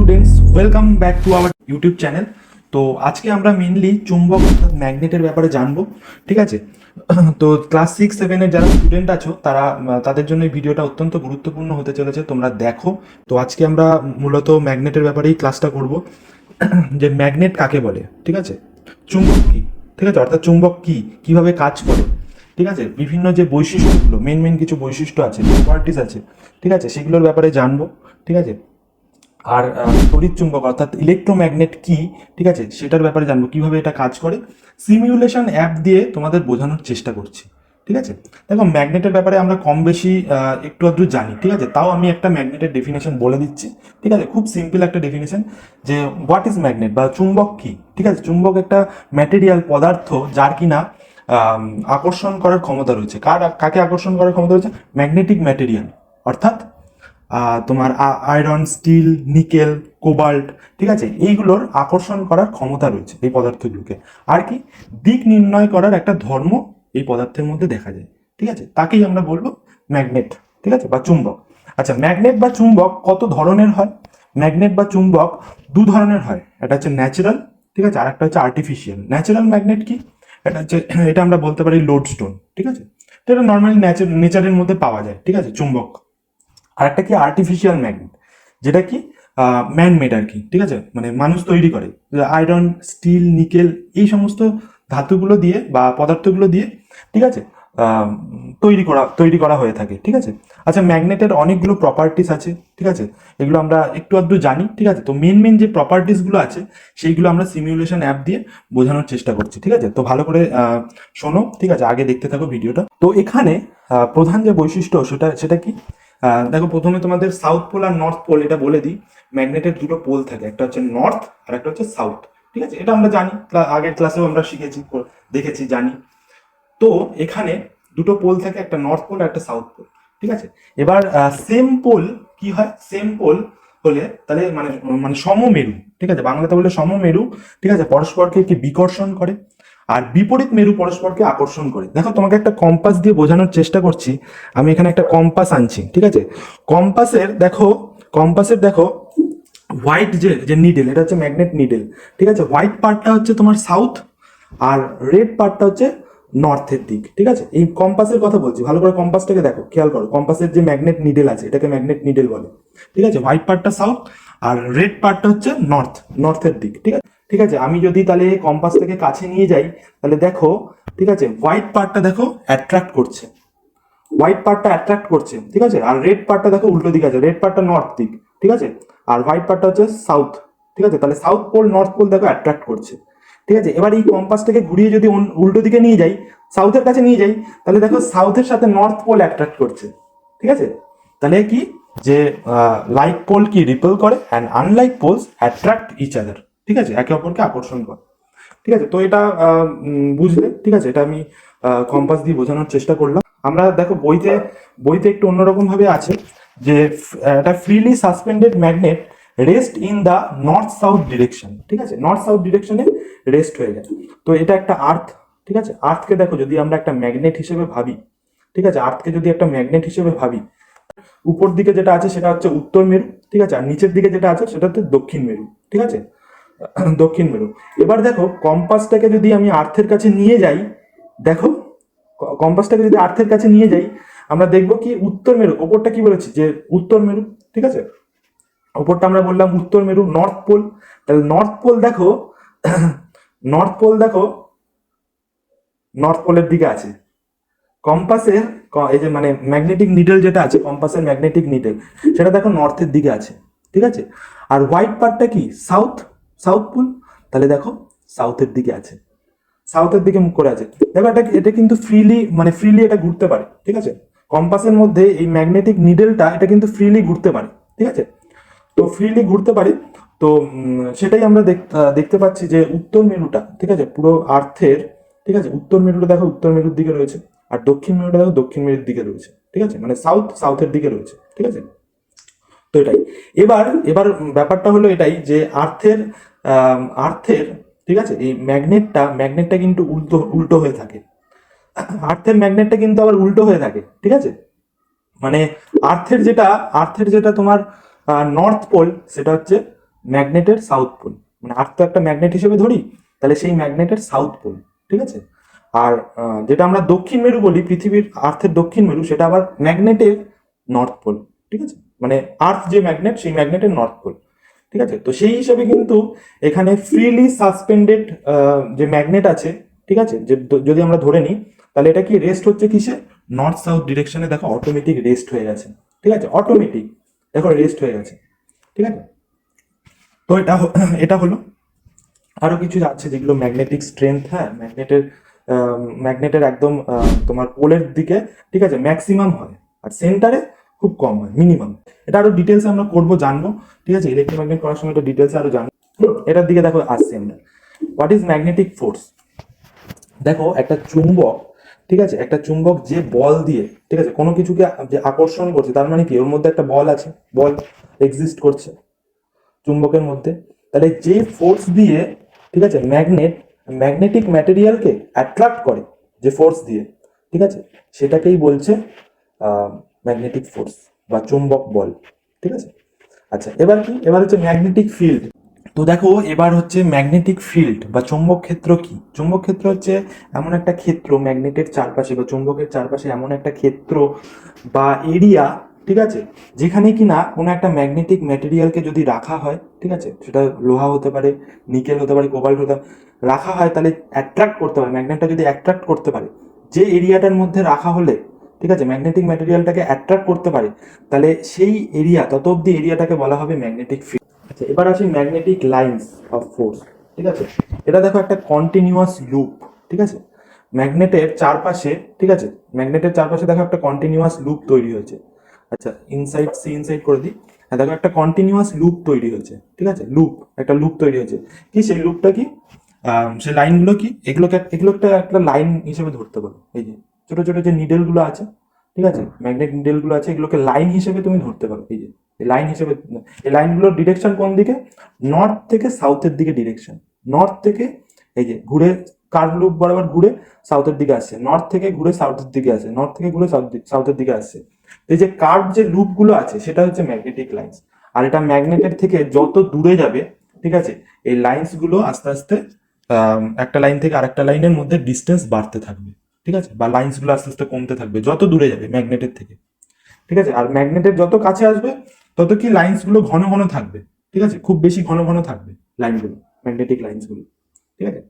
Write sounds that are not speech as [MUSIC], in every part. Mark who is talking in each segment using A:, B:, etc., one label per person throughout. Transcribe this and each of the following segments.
A: Students welcome back to our YouTube channel তো আজকে আমরা মেনলি চুম্বক অর্থাৎ ম্যাগনেটের ব্যাপারে জানব, ঠিক আছে? তো ক্লাস সিক্স সেভেনের যারা স্টুডেন্ট আছো, তারা, তাদের জন্য এই ভিডিওটা অত্যন্ত গুরুত্বপূর্ণ হতে চলেছে, তোমরা দেখো। তো আজকে আমরা মূলত ম্যাগনেটের ব্যাপারেই ক্লাসটা করব। যে ম্যাগনেট কাকে বলে, ঠিক আছে? চুম্বক কী, ঠিক আছে? অর্থাৎ চুম্বক কি, কীভাবে কাজ করে, ঠিক আছে? বিভিন্ন যে বৈশিষ্ট্যগুলো মেন মেন কিছু বৈশিষ্ট্য আছে প্রপার্টিস আছে, ঠিক আছে? সেগুলোর ব্যাপারে জানব, ঠিক আছে? আর তড়িৎ চুম্বক, অর্থাৎ ইলেকট্রোম্যাগনেট কি, ঠিক আছে? সেটার ব্যাপারে জানব, কীভাবে এটা কাজ করে। সিমিউলেশন অ্যাপ দিয়ে তোমাদের বোঝানোর চেষ্টা করছি, ঠিক আছে? দেখো ম্যাগনেটের ব্যাপারে আমরা কম বেশি একটু আধটু জানি, ঠিক আছে? তাও আমি একটা ম্যাগনেটের ডেফিনেশন বলে দিচ্ছি, ঠিক আছে? খুব সিম্পল একটা ডেফিনেশন যে হোয়াট ইজ ম্যাগনেট বা চুম্বক কি, ঠিক আছে? চুম্বক একটা ম্যাটেরিয়াল পদার্থ যার কিনা আকর্ষণ করার ক্ষমতা রয়েছে। কার, কাকে আকর্ষণ করার ক্ষমতা রয়েছে? ম্যাগনেটিক ম্যাটেরিয়াল অর্থাৎ তোমার আয়রন স্টিল নিকেল কোবাল্ট ঠিক আছে? এইগুলোর আকর্ষণ করার ক্ষমতা রয়েছে এই পদার্থগুলোকে। আর কি? দিক নির্ণয় করার একটা ধর্ম এই পদার্থের মধ্যে দেখা যায়, ঠিক আছে? তাকেই আমরা বলব ম্যাগনেট ঠিক আছে? বা চুম্বক। আচ্ছা ম্যাগনেট বা চুম্বক কত ধরনের হয়? ম্যাগনেট বা চুম্বক দু ধরনের হয়। এটা হচ্ছে ন্যাচারাল ঠিক আছে? আর একটা হচ্ছে আর্টিফিশিয়াল ন্যাচারাল ম্যাগনেট কি? এটা হচ্ছে, এটা আমরা বলতে পারি লোডস্টোন ঠিক আছে? তো এটা নর্মালি নেচার নেচারের মধ্যে পাওয়া যায়, ঠিক আছে? চুম্বক। আর একটা কি? আর্টিফিশিয়াল ম্যাগনেট যেটা কি? ম্যান মেড আর কি, ঠিক আছে? মানে মানুষ তৈরি করে। আয়রন স্টিল নিকেল এই সমস্ত ধাতুগুলো দিয়ে বা পদার্থগুলো দিয়ে, ঠিক আছে? তৈরি করা তৈরি করা হয়ে থাকে, ঠিক আছে? আচ্ছা ম্যাগনেটের অনেকগুলো প্রপার্টিস আছে, ঠিক আছে? এগুলো আমরা একটু আধটু জানি, ঠিক আছে? তো মেন মেন যে প্রপার্টিসগুলো আছে, সেইগুলো আমরা সিমিউলেশন অ্যাপ দিয়ে বোঝানোর চেষ্টা করছি, ঠিক আছে? তো ভালো করে শোনো, ঠিক আছে? আগে দেখতে থাকো ভিডিওটা। তো এখানে প্রধান যে বৈশিষ্ট্য, সেটা সেটা কি? দেখো প্রথমে তোমাদের সাউথ পোল আর নর্থ পোল এটা বলে দিই। ম্যাগনেটের দুটো পোল থাকে, একটা হচ্ছে নর্থ আর একটা হচ্ছে সাউথ ঠিক আছে? এটা আমরা জানি আগের ক্লাসেও আমরা শিখেছি দেখেছি, জানি। তো এখানে দুটো পোল থাকে, একটা নর্থ পোল আর একটা সাউথ পোল ঠিক আছে? এবার সেম পোল কি হয়? সেম পোল হলে তাহলে মানে মানে সমমেরু, ঠিক আছে? বাংলাতে বলে সমমেরু, ঠিক আছে? পরস্পরকে কি বিকর্ষণ করে আর বিপরীত মেরু পরস্পরকে আকর্ষণ করে। দেখো, তোমাকে একটা কম্পাস দিয়ে বোঝানোর চেষ্টা করছি। আমি এখানে একটা কম্পাস আনছি, ঠিক আছে? কম্পাসের দেখো কম্পাসের দেখো হোয়াইট যে যে নিডেল এটা হচ্ছে ম্যাগনেট নিডেল ঠিক আছে? হোয়াইট পার্টটা হচ্ছে তোমার সাউথ আর রেড পার্টটা হচ্ছে নর্থের দিক, ঠিক আছে? এই কম্পাসের কথা বলছি। ভালো করে কম্পাসটাকে দেখো, খেয়াল করো। কম্পাসের যে ম্যাগনেট নিডেল আছে, এটাকে ম্যাগনেট নিডেল বলে, ঠিক আছে? হোয়াইট পার্টটা সাউথ আর রেড পার্টটা হচ্ছে নর্থ নর্থের দিক, ঠিক আছে? ঠিক আছে? আমি যদি তাহলে কম্পাসটাকে কাছে নিয়ে যাই, তাহলে দেখো, ঠিক আছে? হোয়াইট পার্টটা দেখো অ্যাট্রাক্ট করছে। হোয়াইট পার্টটা অ্যাট্রাক্ট করছে, ঠিক আছে? আর রেড পার্টটা দেখো উল্টো দিকে আছে। রেড পার্টটা নর্থ দিক, ঠিক আছে? আর হোয়াইট পার্টটা হচ্ছে সাউথ ঠিক আছে? তাহলে সাউথ পোল নর্থ পোল দেখো অ্যাট্রাক্ট করছে। ঠিক আছে? এবার এই কম্পাসটাকে ঘুরিয়ে যদি উল্টো দিকে নিয়ে যাই সাউথের কাছে নিয়ে যাই, তাহলে দেখো সাউথের সাথে নর্থ পোল অ্যাট্রাক্ট করছে। ঠিক আছে? তাহলে কি? যে লাইক পোল কি রিপেল করে? And unlike poles attract each other ঠিক আছে? একে অপরকে আকর্ষণ করে। ঠিক আছে? তো এটা বুঝলে? ঠিক আছে? এটা আমি কম্পাস দিয়ে বোঝানোর চেষ্টা করলাম। আমরা দেখো বইতে বইতে একটু অন্যরকম ভাবে আছে যে একটা freely suspended magnet rest in the north south direction ঠিক আছে? নর্থ সাউথ ডিরেকশনে রেস্ট হয়ে যায় তো এটা একটা আর্থ ঠিক আছে? আর্থকে দেখো, যদি আমরা একটা ম্যাগনেট হিসেবে ভাবি, ঠিক আছে? আর্থকে যদি একটা ম্যাগনেট হিসেবে ভাবি, উপর দিকে যেটা আছে সেটা হচ্ছে উত্তর মেরু। ঠিক আছে? আর নিচের দিকে যেটা আছে সেটা হচ্ছে দক্ষিণ মেরু। ঠিক আছে? দক্ষিণ মেরু। এবার দেখো কম্পাসটাকে যদি আমি আর্থের কাছে নিয়ে যাই, দেখো কম্পাসটাকে যদি আর্থের কাছে নিয়ে যাই, আমরা দেখব কি উত্তর মেরু, ওপরটা কি বলেছি? যে উত্তর মেরু, ঠিক আছে? ওপরটা আমরা বললাম উত্তর মেরু নর্থ পোল তাহলে নর্থ পোল দেখো [COUGHS] নর্থ পোল দেখো নর্থ পোলের দিকে আছে। কম্পাসের এই যে মানে ম্যাগনেটিক নিডল যেটা আছে কম্পাসের ম্যাগনেটিক নিডল সেটা দেখো নর্থের দিকে আছে, ঠিক আছে? আর হোয়াইট পার্টটা কি? সাউথ সাউথ পোল তাহলে দেখো সাউথের দিকে আছে। সাউথের দিকে মুখ করে আছে। দেখো এটা এটা কিন্তু ফ্রিলি মানে ফ্রিলি এটা ঘুরতে পারে, ঠিক আছে? কম্পাসের মধ্যে এই ম্যাগনেটিক নিডলটা এটা কিন্তু ফ্রিলি ঘুরতে পারে, ঠিক আছে? তো ফ্রিলি ঘুরতে পারে। তো সেটাই আমরা দেখতে পাচ্ছি যে উত্তর মেরুটা, ঠিক আছে? পুরো আর্থের ঠিক আছে? উত্তর মেরুটা দেখো, উত্তর মেরুর দিকে রয়েছে। আর দক্ষিণ মেরুটা দেখো, দক্ষিণ মেরুর দিকে রয়েছে, ঠিক আছে? মানে সাউথ সাউথের দিকে রয়েছে, ঠিক আছে? তো এটাই। এবার এবার ব্যাপারটা হলো এটাই যে আর্থের আর্থের, ঠিক আছে, এই ম্যাগনেটটা ম্যাগনেটটা কিন্তু উল্টো উল্টো হয়ে থাকে। আর্থের ম্যাগনেটটা কিন্তু আবার উল্টো হয়ে থাকে, ঠিক আছে? মানে আর্থের যেটা আর্থের যেটা তোমার নর্থ পোল, সেটা হচ্ছে ম্যাগনেটের সাউথ পোল। মানে আর্থ তো একটা ম্যাগনেট হিসেবে ধরি, তাহলে সেই ম্যাগনেটের সাউথ পোল, ঠিক আছে? আর যেটা আমরা দক্ষিণ মেরু বলি, পৃথিবীর আর্থের দক্ষিণ মেরু, সেটা আবার ম্যাগনেটের নর্থ পোল, ঠিক আছে? মানে আর্থ যে ম্যাগনেট, সেই ম্যাগনেটের নর্থ পোল, ঠিক আছে? তো সেই হিসাবে কিন্তু এখানে ফ্রিলি সাসপেন্ডেড যে ম্যাগনেট আছে, ঠিক আছে? যে যদি আমরা ধরে নিই, তাহলে এটা কি রেস্ট হচ্ছে কিসে? নর্থ সাউথ ডিরেকশনে দেখো অটোমেটিক রেস্ট হয়ে গেছে, ঠিক আছে? অটোমেটিক, দেখো রেস্ট হয়ে গেছে, ঠিক আছে? তো এটা [CLEARS THROAT] এটা হলো। আরও কিছু আছে যেগুলো ম্যাগনেটিক স্ট্রেংথ হ্যাঁ? ম্যাগনেটের ম্যাগনেটের একদম তোমার পোলের দিকে, ঠিক আছে? ম্যাক্সিমাম হয়। আর সেন্টারে খুব কম হয় মিনিমাম এটা আরও ডিটেলস আমরা করব, জানব। ঠিক আছে? ইলেকট্রোম্যাগনেট করার সময় ডিটেলস আরও জানব। এটার দিকে দেখো, আসছি আমরা। হোয়াট ইজ ম্যাগনেটিক ফোর্স দেখো, একটা চুম্বক, ঠিক আছে? একটা চুম্বক যে বল দিয়ে, ঠিক আছে? কোনো কিছুকে যে আকর্ষণ করছে, তার মানে কি? ওর মধ্যে একটা বল আছে, বল এক্সিস্ট করছে চুম্বকের মধ্যে। তাহলে যে ফোর্স দিয়ে, ঠিক আছে? ম্যাগনেট ম্যাগনেটিক ম্যাটেরিয়ালকে অ্যাট্রাক্ট করে, যে ফোর্স দিয়ে, ঠিক আছে? সেটাকেই বলছে ম্যাগনেটিক ফোর্স বা চুম্বক বল, ঠিক আছে? আচ্ছা এবার কি? এবার হচ্ছে ম্যাগনেটিক ফিল্ড তো দেখো, এবার হচ্ছে ম্যাগনেটিক ফিল্ড বা চুম্বক ক্ষেত্র কি? চুম্বক ক্ষেত্র হচ্ছে এমন একটা ক্ষেত্র ম্যাগনেটের চারপাশে বা চুম্বকের চারপাশে এমন একটা ক্ষেত্র বা এরিয়া ঠিক আছে? যেখানে কি না কোনো একটা ম্যাগনেটিক ম্যাটেরিয়ালকে যদি রাখা হয়, ঠিক আছে? সেটা লোহা হতে পারে, নিকেল হতে পারে কোবাল্ট হতে পারে, রাখা হয়, তাহলে অ্যাট্রাক্ট করতে পারে ম্যাগনেটটা যদি অ্যাট্রাক্ট করতে পারে, যে এরিয়াটার মধ্যে রাখা হলে ঠিক আছে? ম্যাগনেটিক ম্যাটেরিয়ালটাকে অ্যাট্রাক্ট করতে পারে। তাহলে সেই এরিয়া তত অব্দি এরিয়াটাকে বলা হবে ম্যাগনেটিক ফিল্ড আচ্ছা এবার আসি ম্যাগনেটিক লাইন্স অফ ফোর্স ঠিক আছে? এটা দেখো একটা কন্টিনিউয়াস লুপ ঠিক আছে? ম্যাগনেটের চারপাশে, ঠিক আছে? ম্যাগনেটের চারপাশে দেখো একটা কন্টিনিউয়াস লুপ তৈরি হয়েছে। আচ্ছা ইনসাইড সি ইনসাইড করে দিই। হ্যাঁ দেখো একটা কন্টিনিউয়াস লুপ তৈরি হয়েছে, ঠিক আছে? লুপ একটা লুপ তৈরি হয়েছে। কি সেই লুপটা কি? সেই লাইনগুলো কি? এগুলোকে এগুলো একটা একটা লাইন হিসেবে ধরতে পারো, এই যে। ছোট ছোট যে নিডেলগুলো আছে, ঠিক আছে? ম্যাগনেট নিডেলগুলো আছে, এগুলোকে লাইন হিসেবে তুমি ধরতে পারো, এই যে লাইন হিসেবে, এই লাইনগুলোর ডিরেকশন কোন দিকে? নর্থ থেকে সাউথের দিকে ডিরেকশন নর্থ থেকে, এই যে, ঘুরে কার্ভ লুপ বরাবর ঘুরে সাউথের দিকে আসছে নর্থ থেকে ঘুরে সাউথের দিকে আসছে নর্থ থেকে ঘুরে সাউথ সাউথের দিকে আসছে। এই যে কার্ভ যে লুপগুলো আছে, সেটা হচ্ছে ম্যাগনেটিক লাইন্স আর এটা ম্যাগনেটের থেকে যত দূরে যাবে, ঠিক আছে, এই লাইন্সগুলো আস্তে আস্তে একটা লাইন থেকে আরেকটা লাইনের মধ্যে ডিস্টেন্স বাড়তে থাকবে। ঠিক আছে? বা লাইন্সগুলো আস্তে আস্তে কমতে থাকবে, যত দূরে যাবে ম্যাগনেটের থেকে। ঠিক আছে? আর ম্যাগনেটের যত কাছে আসবে, তত কি লাইন্সগুলো ঘন ঘন থাকবে। ঠিক আছে? খুব বেশি ঘন ঘন থাকবে লাইনগুলো ম্যাগনেটিক লাইন্সগুলো। ঠিক আছে?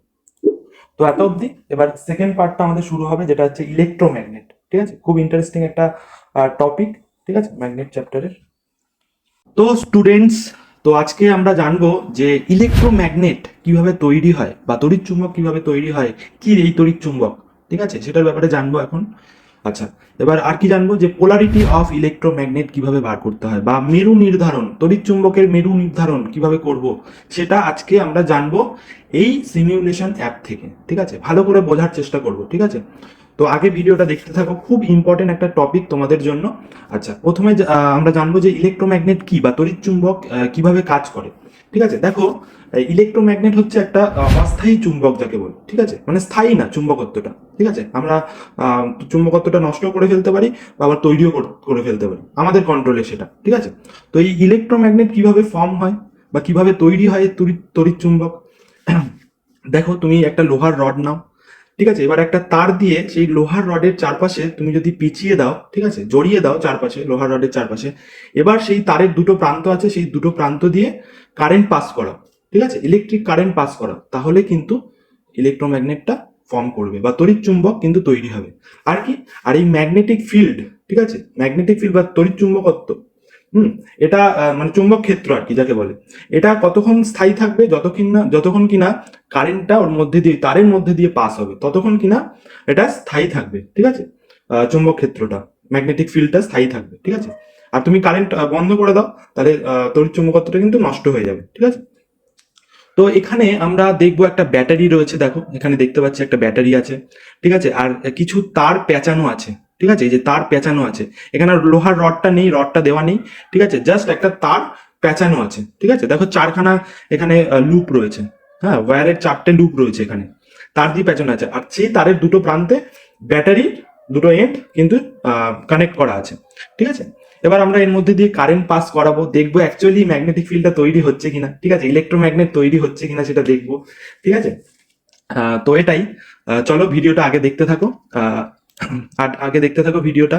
A: তো এত অবধি। এবার সেকেন্ড পার্টটা আমাদের শুরু হবে, যেটা হচ্ছে ইলেকট্রোম্যাগনেট ঠিক আছে? খুব ইন্টারেস্টিং একটা টপিক ঠিক আছে? ম্যাগনেট চ্যাপ্টারের তো স্টুডেন্টস তো আজকে আমরা জানব যে ইলেকট্রোম্যাগনেট কীভাবে তৈরি হয় বা তড়িৎ চুম্বক কীভাবে তৈরি হয়, কি এই তড়িৎ চুম্বক? ঠিক আছে? সেটার ব্যাপারে জানব এখন। আচ্ছা এবার আর কি জানব যে পোলারিটি অফ ইলেকট্রোম্যাগনেট কীভাবে বার করতে হয় বা মেরু নির্ধারণ, তড়িৎ চুম্বকের মেরু নির্ধারণ কীভাবে করব, সেটা আজকে আমরা জানব এই সিমিউলেশন অ্যাপ থেকে। ঠিক আছে? ভালো করে বোঝার চেষ্টা করব, ঠিক আছে? তো আগে ভিডিওটা দেখতে থাকো, খুব ইম্পর্টেন্ট একটা টপিক তোমাদের জন্য। আচ্ছা প্রথমে আমরা জানব যে ইলেকট্রোম্যাগনেট কি বা তড়িৎ চুম্বক কীভাবে কাজ করে। ঠিক আছে? দেখো ইলেকট্রোম্যাগনেট হচ্ছে একটা অস্থায়ী চুম্বক যাকে বলে, ঠিক আছে? মানে স্থায়ী না, চুম্বকত্বটা, ঠিক আছে? আমরা চুম্বকত্বটা নষ্ট করে ফেলতে পারি বা আবার তৈরিও করে ফেলতে পারি, আমাদের কন্ট্রোলে সেটা, ঠিক আছে? তো এই ইলেকট্রোম্যাগনেট কীভাবে ফর্ম হয় বা কীভাবে তৈরি হয় তড়িৎ চুম্বক? [CLEARS THROAT] দেখো, তুমি একটা লোহার রড নাও ঠিক আছে? এবার একটা তার দিয়ে সেই লোহার রডের চারপাশে তুমি যদি পিছিয়ে দাও, ঠিক আছে? জড়িয়ে দাও চারপাশে, লোহার রডের চারপাশে। এবার সেই তারের দুটো প্রান্ত আছে, সেই দুটো প্রান্ত দিয়ে কারেন্ট পাস করা ঠিক আছে? ইলেকট্রিক কারেন্ট পাস করা তাহলে কিন্তু ইলেকট্রোম্যাগনেটটা ফর্ম করবে বা তড়িৎ চুম্বক কিন্তু তৈরি হবে। আর কি? আর এই ম্যাগনেটিক ফিল্ড ঠিক আছে? ম্যাগনেটিক ফিল্ড বা তড়িৎ চুম্বকত্ব হুম, এটা মানে চুম্বক ক্ষেত্র আর কি, যাকে বলে। এটা কতক্ষণ স্থায়ী থাকবে, যতক্ষণ না, যতক্ষণ কিনা কারেন্টটা ওর মধ্যে দিয়ে, তারের মধ্যে দিয়ে পাস হবে, ততক্ষণ কিনা এটা স্থায়ী থাকবে, ঠিক আছে? চুম্বক ক্ষেত্রটা ম্যাগনেটিক ফিল্ডটা স্থায়ী থাকবে, ঠিক আছে? আর তুমি কারেন্ট বন্ধ করে দাও, তাহলে তড়িৎ চুম্বকত্বটা কিন্তু নষ্ট হয়ে যাবে, ঠিক আছে? তো এখানে আমরা দেখব একটা ব্যাটারি রয়েছে, দেখো, এখানে দেখতে পাচ্ছি একটা ব্যাটারি আছে, ঠিক আছে? আর কিছু তার পেঁচানো আছে ঠিক আছে? এই যে তার পেঁচানো আছে। এখানে লোহার রডটা নেই, রডটা দেওয়া নেই, ঠিক আছে? জাস্ট একটা তার পেঁচানো আছে, ঠিক আছে? দেখো চারখানা এখানে লুপ রয়েছে। হ্যাঁ ওয়্যারের চারটে লুপ রয়েছে এখানে। তার দিয়ে পেঁচানো আছে। আর সেই তারের দুটো প্রান্তে ব্যাটারি দুটো এন্ড কিন্তু কানেক্ট করা আছে। ঠিক আছে? এবার আমরা এর মধ্যে দিয়ে কারেন্ট পাস করাবো। দেখব অ্যাকচুয়ালি ম্যাগনেটিক ফিল্ডটা তৈরি হচ্ছে কিনা। ঠিক আছে? ইলেকট্রোম্যাগনেট তৈরি হচ্ছে কিনা সেটা দেখব। ঠিক আছে? তো এটাই। চলো ভিডিওটা আগে দেখতে থাকো। আর আগে দেখতে থাকো ভিডিওটা।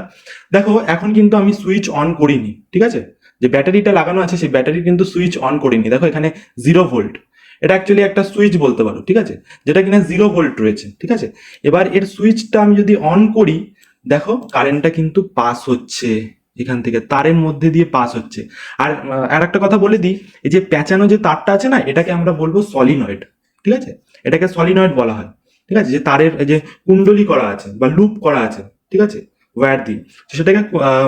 A: দেখো, এখন কিন্তু আমি সুইচ অন করিনি, ঠিক আছে? যে ব্যাটারিটা লাগানো আছে, সেই ব্যাটারি কিন্তু সুইচ অন করিনি। দেখো, এখানে জিরো ভোল্ট এটা অ্যাকচুয়ালি একটা সুইচ বলতে পারো, ঠিক আছে? যেটা কিনা জিরো ভোল্ট রয়েছে, ঠিক আছে? এবার এর সুইচটা আমি যদি অন করি, দেখো কারেন্টটা কিন্তু পাস হচ্ছে এখান থেকে, তারের মধ্যে দিয়ে পাস হচ্ছে। আর আর একটা কথা বলে দিই, এই যে প্যাঁচানো যে তারটা আছে না, এটাকে আমরা বলব সলিনয়েড ঠিক আছে? এটাকে সলিনয়েড বলা হয়। ঠিক আছে? যে তারের, যে কুণ্ডলি করা আছে বা লুপ করা আছে, ঠিক আছে? ওয়্যার দিয়ে। সেটাকে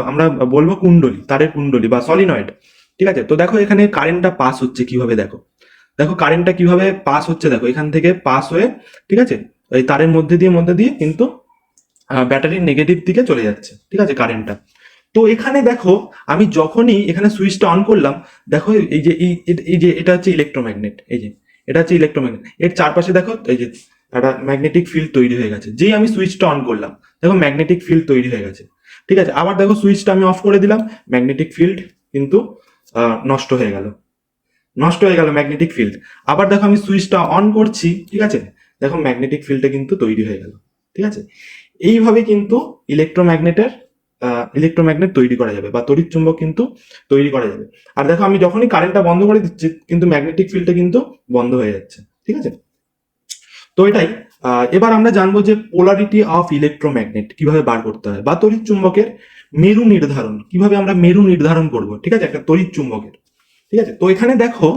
A: আমরা বলব কুণ্ডলি, তারের কুণ্ডলি বা সলিনয়েড ঠিক আছে? তো দেখো এখানে কারেন্টটা পাস হচ্ছে কীভাবে দেখো? দেখো কারেন্টটা কীভাবে পাস হচ্ছে দেখো? এখান থেকে পাস হয়ে, ঠিক আছে? এই তারের মধ্যে দিয়ে মধ্যে দিয়ে কিন্তু ব্যাটারির নেগেটিভ দিকে চলে যাচ্ছে, ঠিক আছে কারেন্টটা তো এখানে দেখো, আমি যখনই এখানে সুইচটা অন করলাম, দেখো এই যে এই যে, এটা হচ্ছে ইলেকট্রোম্যাগনেট এই যে, এটা হচ্ছে ইলেকট্রোম্যাগনেট এর চারপাশে দেখো, এই যে একটা ম্যাগনেটিক ফিল্ড তৈরি হয়ে গেছে। যেই আমি সুইচটা অন করলাম, দেখো ম্যাগনেটিক ফিল্ড তৈরি হয়ে গেছে। ঠিক আছে? আবার দেখো সুইচটা আমি অফ করে দিলাম ম্যাগনেটিক ফিল্ড কিন্তু নষ্ট হয়ে গেল। নষ্ট হয়ে গেল ম্যাগনেটিক ফিল্ড আবার দেখো আমি সুইচটা অন করছি, ঠিক আছে? দেখো ম্যাগনেটিক ফিল্ডটা কিন্তু তৈরি হয়ে গেল। ঠিক আছে? এইভাবে কিন্তু ইলেকট্রোম্যাগনেটের ইলেকট্রোম্যাগনেট তৈরি করা যাবে বা তড়িৎ চুম্বক কিন্তু তৈরি করা যাবে। আর দেখো আমি যখনই কারেন্টটা বন্ধ করে দিচ্ছি, কিন্তু ম্যাগনেটিক ফিল্ডটা কিন্তু বন্ধ হয়ে যাচ্ছে। ঠিক আছে? তো এটাই। এবার আমরা জানব যে পোলারিটি অফ ইলেকট্রোম্যাগনেট কীভাবে বার করতে হয়, বা তড়িৎ চুম্বকের মেরু নির্ধারণ, কীভাবে আমরা মেরু নির্ধারণ করব, ঠিক আছে? একটা তড়িৎ চুম্বকের, ঠিক আছে? তো এখানে দেখো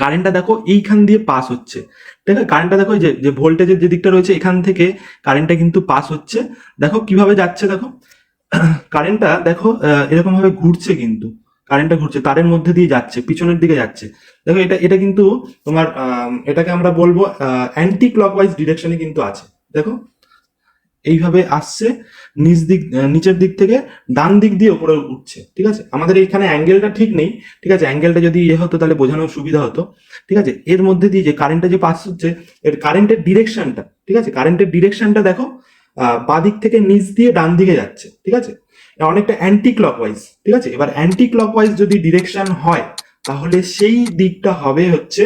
A: কারেন্টটা দেখো এইখান দিয়ে পাস হচ্ছে। ঠিক আছে? কারেন্টটা দেখো যে যে ভোল্টেজের যে দিকটা রয়েছে, এখান থেকে কারেন্টটা কিন্তু পাস হচ্ছে। দেখো কীভাবে যাচ্ছে দেখো? কারেন্টটা দেখো এরকম ভাবে ঘুরছে কিন্তু। কারেন্টটা ঘুরছে তারের মধ্যে দিয়ে যাচ্ছে পিছনের দিকে যাচ্ছে। দেখো এটা এটা কিন্তু তোমার এটাকে আমরা বলব অ্যান্টি ক্লক ক্লকওয়াইজ ডিরেকশনে কিন্তু আছে। দেখো এইভাবে আসছে নিচ দিক নিচের দিক থেকে ডান দিক দিয়ে উপরে উঠছে ঠিক আছে? আমাদের এখানে অ্যাঙ্গেলটা ঠিক নেই ঠিক আছে? অ্যাঙ্গেলটা যদি ইয়ে হতো তাহলে বোঝানোর সুবিধা হতো ঠিক আছে? এর মধ্যে দিয়ে যে কারেন্টটা যে পাস হচ্ছে এর কারেন্টের ডিরেকশনটা ঠিক আছে? কারেন্টের ডিরেকশনটা দেখো আহ, বাদিক থেকে নিচ দিয়ে ডান দিকে যাচ্ছে ঠিক আছে? অনেকটা অ্যান্টি ক্লকওয়াইজ ঠিক আছে? এবার অ্যান্টি ক্লকওয়াইজ যদি ডিরেকশন হয়, তাহলে সেই দিকটা হবে হচ্ছে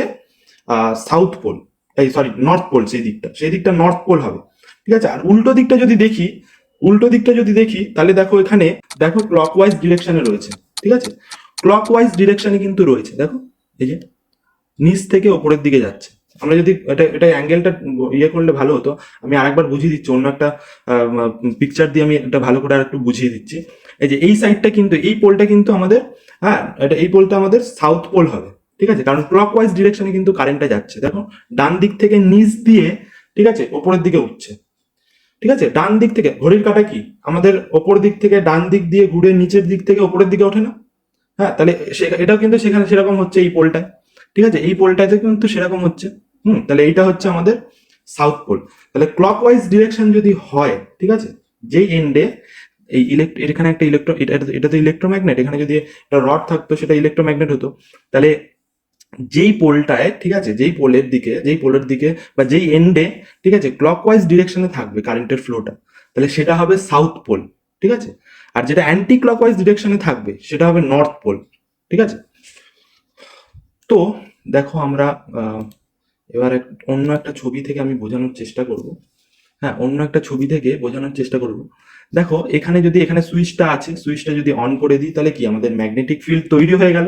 A: সাউথ পোল এই সরি নর্থ পোল সেই দিকটা সেই দিকটা নর্থ পোল হবে, ঠিক আছে? আর উল্টো দিকটা যদি দেখি, উল্টো দিকটা যদি দেখি, তাহলে দেখো এখানে, দেখো ক্লকওয়াইজ ডিরেকশনে রয়েছে, ঠিক আছে? ক্লকওয়াইজ ডিরেকশনে কিন্তু রয়েছে, দেখো, এই যে, নিচ থেকে ওপরের দিকে যাচ্ছে। আমরা যদি এটা এটা অ্যাঙ্গেলটা ইয়ে করলে ভালো হতো, আমি আরেকবার বুঝিয়ে দিচ্ছি, অন্য একটা পিকচার দিয়ে আমি এটা ভালো করে আর একটু বুঝিয়ে দিচ্ছি। এই যে, এই সাইডটা কিন্তু, এই পোলটা কিন্তু আমাদের হ্যাঁ এটা, এই পোলটা আমাদের সাউথ পোল হবে, ঠিক আছে? কারণ ক্লকওয়াইজ ডিরেকশনে কিন্তু কারেন্টটা যাচ্ছে। দেখো, ডান দিক থেকে নিচ দিয়ে, ঠিক আছে, ওপরের দিকে উঠছে। ঠিক আছে? ডান দিক থেকে, ঘড়ির কাঁটা কি? আমাদের ওপর দিক থেকে ডান দিক দিয়ে ঘুরে নিচের দিক থেকে ওপরের দিকে ওঠে না? হ্যাঁ তাহলে এটাও কিন্তু সেখানে সেরকম হচ্ছে এই পোলটায় ঠিক আছে? এই পোলটাতে কিন্তু সেরকম হচ্ছে। হুম, তাহলে এইটা হচ্ছে আমাদের সাউথ পোল তাহলে ক্লকওয়াইজ ডিরেকশন যদি হয়, ঠিক আছে? যেই এন্ডে এই ইলেকট্র এখানে একটা ইলেকট্রো এটা তো ইলেকট্রোম্যাগনেট এখানে যদি একটা রড থাকতো, সেটা ইলেকট্রোম্যাগনেট হতো। তাহলে যেই পোলটায় ঠিক আছে, যেই পোলের দিকে, যেই পোলের দিকে বা যেই এন্ডে ঠিক আছে ক্লকওয়াইজ ডিরেকশনে থাকবে কারেন্টের ফ্লোটা তাহলে সেটা হবে সাউথ পোল ঠিক আছে? আর যেটা অ্যান্টি ক্লক ক্লকওয়াইজ ডিরেকশনে থাকবে, সেটা হবে নর্থ পোল ঠিক আছে? তো দেখো আমরা এবার অন্য একটা ছবি থেকে আমি বোঝানোর চেষ্টা করব। হ্যাঁ অন্য একটা ছবি থেকে বোঝানোর চেষ্টা করব। দেখো, এখানে যদি, এখানে সুইচটা আছে, সুইচটা যদি অন করে দিই, তাহলে কি আমাদের ম্যাগনেটিক ফিল্ড তৈরি হয়ে গেল?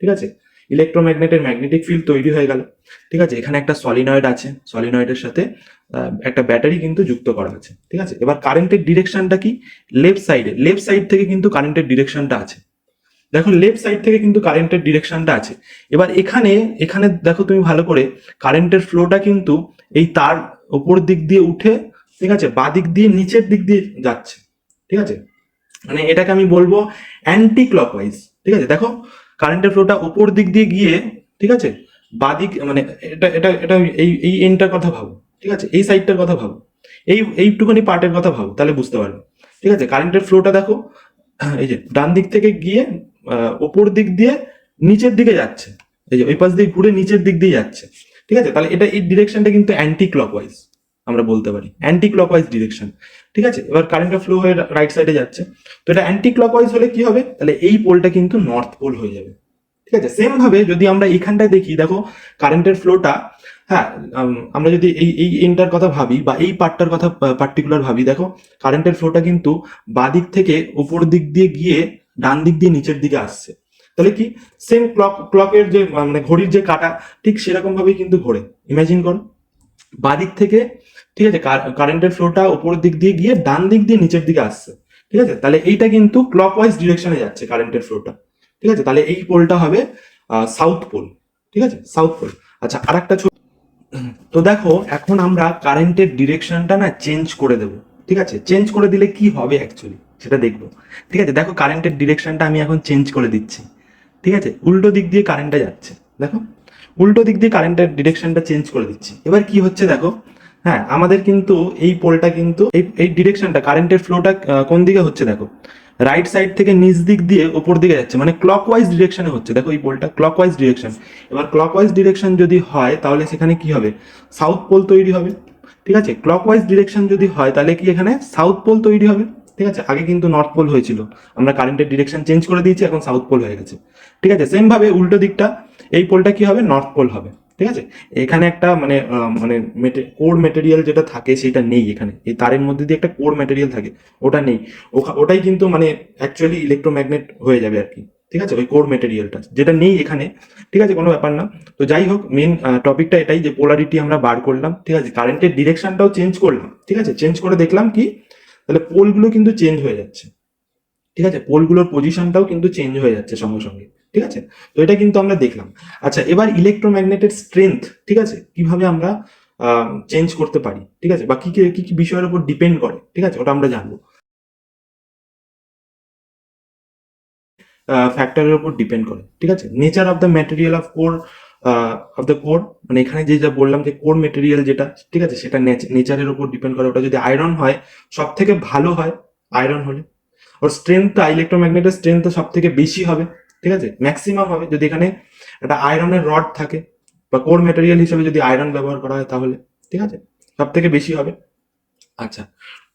A: ঠিক আছে? ইলেকট্রোম্যাগনেটের ম্যাগনেটিক ফিল্ড তৈরি হয়ে গেল। ঠিক আছে? এখানে একটা সলিনয়েড আছে। সলিনয়েডের সাথে একটা ব্যাটারি কিন্তু যুক্ত করা আছে। ঠিক আছে? এবার কারেন্টের ডিরেকশনটা কি? লেফট সাইডে, লেফট সাইড থেকে কিন্তু কারেন্টের ডিরেকশনটা আছে। দেখো লেফট সাইড থেকে কিন্তু কারেন্টের ডিরেকশনটা আছে। এবার এখানে এখানে দেখো তুমি ভালো করে কারেন্টের ফ্লোটা কিন্তু এই তার ওপর দিক দিয়ে উঠে, ঠিক আছে, বা দিক দিয়ে নিচের দিক দিয়ে যাচ্ছে, ঠিক আছে? মানে এটাকে আমি বলব অ্যান্টি ক্লকওয়াইজ ঠিক আছে? দেখো কারেন্টের ফ্লোটা ওপর দিক দিয়ে গিয়ে, ঠিক আছে বাদিক মানে এটা এটা এটা এই এই এন্ডটার কথা ভাবো, ঠিক আছে? এই সাইডটার কথা ভাবো। এই এইটুখানি পার্টের কথা ভাবো, তাহলে বুঝতে পারবে, ঠিক আছে? কারেন্টের ফ্লোটা দেখো, এই যে, ডান দিক থেকে গিয়ে ওপর দিক দিয়ে নিচের দিকে যাচ্ছে। এই যে ওই পাশ দিয়ে ঘুরে নিচের দিক দিয়ে যাচ্ছে। ঠিক আছে? তাহলে এটা এই ডিরেকশনটা কিন্তু অ্যান্টি ক্লকওয়াইজ আমরা বলতে পারি। অ্যান্টি ক্লকওয়াইজ ডিরেকশন ঠিক আছে? এবার কারেন্টের ফ্লো হয়ে রাইট সাইডে যাচ্ছে। তো এটা অ্যান্টি ক্লকওয়াইজ হলে কি হবে? তাহলে এই পোলটা কিন্তু নর্থ পোল হয়ে যাবে। ঠিক আছে? সেম ভাবে যদি আমরা এখানটায় দেখি, দেখো কারেন্টের ফ্লোটা হ্যাঁ আমরা যদি এই এই এন্ডটার কথা ভাবি বা এই পার্টটার কথা পার্টিকুলার ভাবি, দেখো কারেন্টের ফ্লোটা কিন্তু বাদিক থেকে উপর দিক দিয়ে গিয়ে ডান দিক দিয়ে নিচের দিকে আসছে। তাহলে কি? সেম ক্লক ক্লকের যে মানে ঘড়ির যে কাটা, ঠিক সেরকম ভাবেই কিন্তু ঘোরে। ইমাজিন করো। বাদিক থেকে, ঠিক আছে কারেন্টের ফ্লোটা উপরের দিক দিয়ে গিয়ে ডান দিক দিয়ে নিচের দিকে আসছে। ঠিক আছে? তাহলে এইটা কিন্তু ক্লকওয়াইজ ডিরেকশনে যাচ্ছে কারেন্টের ফ্লোটা ঠিক আছে? তাহলে এই পোলটা হবে সাউথ পোল ঠিক আছে? সাউথ পোল আচ্ছা আর একটা তো দেখো, এখন আমরা কারেন্টের ডিরেকশনটা না চেঞ্জ করে দেবো। ঠিক আছে? চেঞ্জ করে দিলে কি হবে অ্যাকচুয়ালি সেটা দেখব। ঠিক আছে, দেখো কারেন্টের ডিরেকশনটা আমি এখন চেঞ্জ করে দিচ্ছি। ঠিক আছে, উল্টো দিক দিয়ে কারেন্টটা যাচ্ছে, দেখো। উল্টো দিক দিয়ে কারেন্টের ডিরেকশনটা চেঞ্জ করে দিচ্ছি। এবার কি হচ্ছে দেখো হ্যাঁ আমাদের কিন্তু এই পোলটা কিন্তু, এই এই ডিরেকশনটা কারেন্টের ফ্লোটা কোন দিকে হচ্ছে দেখো? রাইট সাইড থেকে নিচ দিক দিয়ে ওপর দিকে যাচ্ছে মানে ক্লক ক্লকওয়াইজ ডিরেকশনে হচ্ছে। দেখো এই পোলটা ক্লকওয়াইজ ডিরেকশন এবার ক্লকওয়াইজ ডিরেকশন যদি হয়, তাহলে সেখানে কি হবে? সাউথ পোল তৈরি হবে। ঠিক আছে ক্লকওয়াইজ ডিরেকশন যদি হয়, তাহলে কি এখানে সাউথ পোল তৈরি হবে? ঠিক আছে? আগে কিন্তু নর্থ পোল হয়েছিল। আমরা কারেন্টের ডিরেকশন চেঞ্জ করে দিয়েছি, এখন সাউথ পোল হয়ে গেছে। ঠিক আছে? সেম ভাবে উল্টো দিকটা, এই পোলটা কি হবে? নর্থ পোল হবে। ঠিক আছে? এখানে একটা মানে মানে কোর মেটেরিয়াল যেটা থাকে, সেটা নেই এখানে। এই তারের মধ্যে দিয়ে একটা কোর মেটেরিয়াল থাকে, ওটা নেই। ওটাই কিন্তু মানে অ্যাকচুয়ালি ইলেকট্রোম্যাগনেট হয়ে যাবে আর কি। ঠিক আছে? ওই কোর মেটেরিয়ালটা যেটা নেই এখানে। ঠিক আছে? কোনো ব্যাপার না। তো যাই হোক মেন টপিকটা এটাই যে পোলারিটি আমরা বার করলাম। ঠিক আছে? কারেন্টের ডিরেকশনটাও চেঞ্জ করলাম। ঠিক আছে? চেঞ্জ করে দেখলাম কি? তাহলে পোলগুলো কিন্তু চেঞ্জ হয়ে যাচ্ছে। ঠিক আছে? পোলগুলোর পজিশনটাও কিন্তু চেঞ্জ হয়ে যাচ্ছে সঙ্গে সঙ্গে। ঠিক আছে? তো এটা কিন্তু আমরা দেখলাম। আচ্ছা এবার ইলেকট্রোম্যাগনেটের স্ট্রেংথ ঠিক আছে? কীভাবে আমরা চেঞ্জ করতে পারি? ঠিক আছে? বা কি কি কি বিষয়ের উপর ডিপেন্ড করে? ঠিক আছে? ওটা আমরা জানব। ফ্যাক্টরের উপর ডিপেন্ড করে। ঠিক আছে? Nature of the material of core of the core মানে এখানে যে যা বললাম যে কোর মেটেরিয়াল যেটা, ঠিক আছে, সেটা নেচারের উপর ডিপেন্ড করে, ওটা যদি আয়রন হয় সব থেকে ভালো হয় আয়রন হলে। ওর স্ট্রেংথটা ইলেকট্রোম্যাগনেটের স্ট্রেংথ সব থেকে বেশি হবে, ঠিক আছে? ম্যাক্সিমাম হবে, যদি এখানে একটা আয়রনের রড থাকে, বা কোর মেটেরিয়াল হিসেবে যদি আয়রন ব্যবহার করা হয় তাহলে, ঠিক আছে? সব থেকে বেশি হবে। আচ্ছা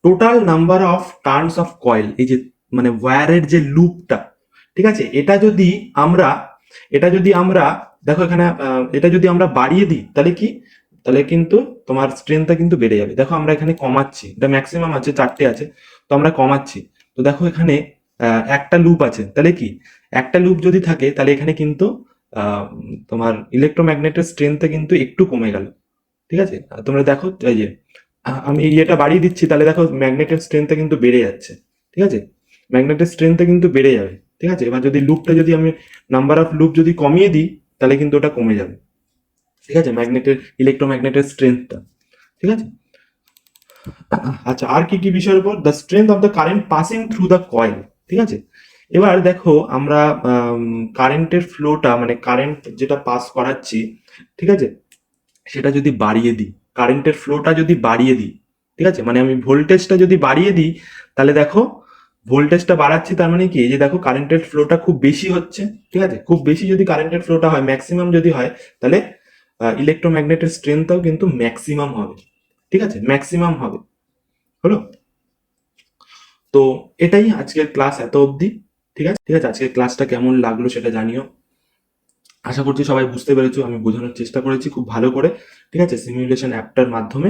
A: total number of turns of coil এই যে মানে ওয়্যারের যে লুপটা ঠিক আছে? এটা যদি আমরা, এটা যদি আমরা দেখো এখানে এটা যদি আমরা বাড়িয়ে দিই, তাহলে কি? তাহলে কিন্তু তোমার স্ট্রেংথটা কিন্তু বেড়ে যাবে। দেখো আমরা এখানে কমাচ্ছি, এটা ম্যাক্সিমাম আছে, চারটে আছে, তো আমরা কমাচ্ছি। তো দেখো এখানে একটা লুপ আছে, তাহলে কি? একটা লুপ যদি থাকে, তাহলে এখানে কিন্তু তোমার ইলেকট্রোম্যাগনেটের স্ট্রেংথটা কিন্তু একটু কমে গেল। ঠিক আছে? তোমরা দেখো, এই যে, আমি এই এটা বাড়িয়ে দিচ্ছি, তাহলে দেখো ম্যাগনেটের স্ট্রেংথটা কিন্তু বেড়ে যাচ্ছে। ঠিক আছে? ম্যাগনেটের স্ট্রেংথটা কিন্তু বেড়ে যাবে। ঠিক আছে? এবার যদি লুপটা যদি আমি নাম্বার অফ লুপ যদি কমিয়ে দিই তাহলে কিন্তু ওটা কমে যাবে। ঠিক আছে? ম্যাগনেটের, ইলেকট্রোম্যাগনেটের স্ট্রেংথটা ঠিক আছে? আচ্ছা আর কি কি বিষয়ের উপর? The strength of the current passing through the coil ঠিক আছে? এবার দেখো, আমরা কারেন্টের ফ্লোটা মানে কারেন্ট যেটা পাস করাচ্ছি, ঠিক আছে? সেটা যদি বাড়িয়ে দিই কারেন্টের ফ্লোটা যদি বাড়িয়ে দিই, ঠিক আছে? মানে আমি ভোল্টেজটা যদি বাড়িয়ে দিই, তাহলে দেখো ভোল্টেজটা বাড়াচ্ছি, তার মানে কি? যে দেখো কারেন্টের ফ্লোটা খুব বেশি হচ্ছে, ঠিক আছে? খুব বেশি যদি কারেন্টের ফ্লোটা হয় ম্যাক্সিমাম যদি হয়, তাহলে ইলেকট্রোম্যাগনেটের স্ট্রেংথটাও কিন্তু ম্যাক্সিমাম হবে, ঠিক আছে? ম্যাক্সিমাম হবে, হলো? তো এটাই আজকের ক্লাস এত অবধি, ঠিক আছে? ঠিক আছে, আজকের ক্লাসটা কেমন লাগল সেটা জানিও। আশা করছি সবাই বুঝতে পেরেছ, আমি বোঝানোর চেষ্টা করেছি খুব ভালো করে, ঠিক আছে? সিমিউলেশন অ্যাপটার মাধ্যমে।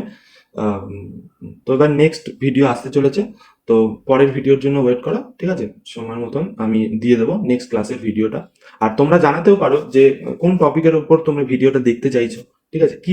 A: তো এবার নেক্সট ভিডিও আসতে চলেছে। তো পরের ভিডিওর জন্য ওয়েট করো, ঠিক আছে? সময় মতন আমি দিয়ে দেবো নেক্সট ক্লাসের ভিডিওটা আর তোমরা জানাতেও পারো যে কোন টপিকের উপর তোমরা ভিডিওটা দেখতে চাইছো, ঠিক আছে? কি